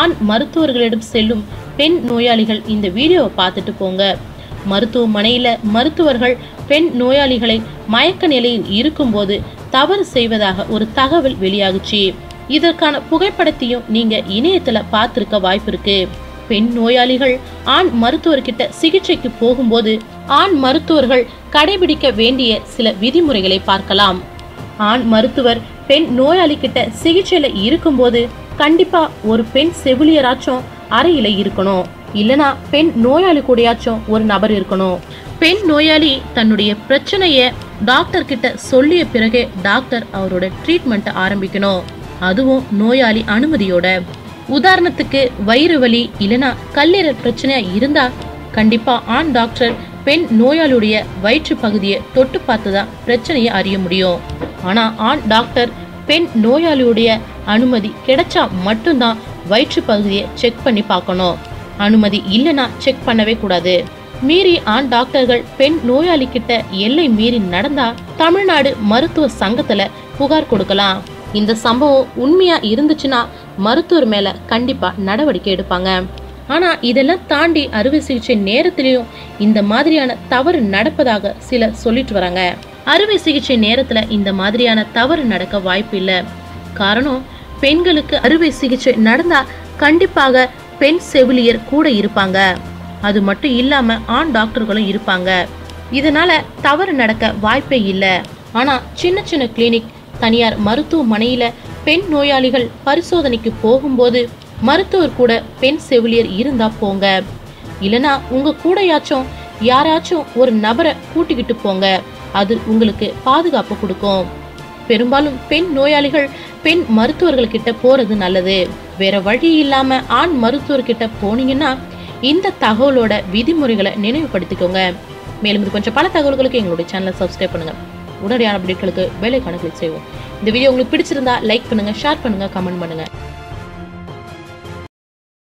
ஆண் மருத்துவர்களிடம் செல்லும் பெண் நோயாளிகள் இந்த வீடியோவை பார்த்துட்டு போங்க. மருத்துவமனையில் மருத்துவர்கள் பெண் நோயாளிகளை மயக்க நிலையில் இருக்கும்போது தவறு செய்வதாக ஒரு தகவல் வெளியாகுச்சு. இதற்கான புகைப்படத்தையும் நீங்க இணையத்துல பார்த்திருக்க வாய்ப்பு இருக்கு. பெண் நோயாளிகள் ஆண் மருத்துவர்கிட்ட சிகிச்சைக்கு போகும்போது ஆண் மருத்துவர்கள் கடைபிடிக்க வேண்டிய சில விதிமுறைகளை பார்க்கலாம். ஆண் மருத்துவர் பெண் நோயாளிகிட்ட சிகிச்சையில இருக்கும்போது கண்டிப்பா ஒரு பெண் செவிலியராச்சும் அறையில இருக்கணும். இல்லனா பெண் நோயாளி கூடயாச்சும் ஒரு நபர் இருக்கணும். பெண் நோயாளி தன்னுடைய பிரச்சனைய டாக்டர் கிட்ட சொல்லிய பிறகே டாக்டர் அவரோட ட்ரீட்மெண்ட் ஆரம்பிக்கணும். அதுவும் நோயாளி அனுமதியோட. உதாரணத்துக்கு வயிறு வலி இல்லனா கல்லீரல் பிரச்சனையா இருந்தா கண்டிப்பா ஆண் டாக்டர் பெண் நோயாளியுடைய வயிற்று பகுதியை தொட்டு பார்த்து தான் பிரச்சனையை அறிய முடியும். ஆனா ஆண் டாக்டர் பெண் நோயாளியுடைய அனுமதி கிடைச்சா மட்டும்தான் வயிற்று பகுதியை செக் பண்ணி பார்க்கணும். அனுமதி இல்லைன்னா செக் பண்ணவே கூடாது. மீறி ஆண் டாக்டர்கள் பெண் நோயாளி கிட்ட எல்லை மீறி நடந்தா தமிழ்நாடு மருத்துவ சங்கத்துல புகார் கொடுக்கலாம். இந்த சம்பவம் உண்மையா இருந்துச்சுன்னா மருத்துவர் மேல கண்டிப்பா நடவடிக்கை எடுப்பாங்க. ஆனால் இதெல்லாம் தாண்டி அறுவை சிகிச்சை நேரத்திலையும் இந்த மாதிரியான தவறு நடப்பதாக சிலர் சொல்லிட்டு வராங்க. அறுவை சிகிச்சை நேரத்தில் இந்த மாதிரியான தவறு நடக்க வாய்ப்பு இல்லை. காரணம் பெண்களுக்கு அறுவை சிகிச்சை நடந்தால் கண்டிப்பாக பெண் செவிலியர் கூட இருப்பாங்க. அது மட்டும் இல்லாமல் ஆண் டாக்டர்களும் இருப்பாங்க. இதனால தவறு நடக்க வாய்ப்பே இல்லை. ஆனால் சின்ன சின்ன கிளினிக் தனியார் மருத்துவமனையில் பெண் நோயாளிகள் பரிசோதனைக்கு போகும்போது மருத்துவர் கூட பெண் செவிலியர் இருந்தா போங்க. இல்லனா உங்க கூடயாச்சும் யாராச்சும் ஒரு நபரை கூட்டிக்கிட்டு போங்க. அது உங்களுக்கு பாதுகாப்பு கொடுக்கும். பெரும்பாலும் பெண் நோயாளிகள் பெண் மருத்துவர்கள்கிட்ட போறது நல்லது. வேற வழி இல்லாம ஆண் மருத்துவர்கிட்ட போனீங்கன்னா இந்த தகவலோட விதிமுறைகளை நினைவுபடுத்திக்கோங்க. மேலும் இது கொஞ்சம் பல தகவல்களுக்கு எங்களுடைய சேனலை சப்ஸ்கிரைப் பண்ணுங்க. உடனடியான அப்டேட்களுக்கு வேலைக்கான கிளிக் செய்வோம். இந்த வீடியோ உங்களுக்கு பிடிச்சிருந்தா லைக் பண்ணுங்க ஷேர் பண்ணுங்க கமெண்ட் பண்ணுங்க.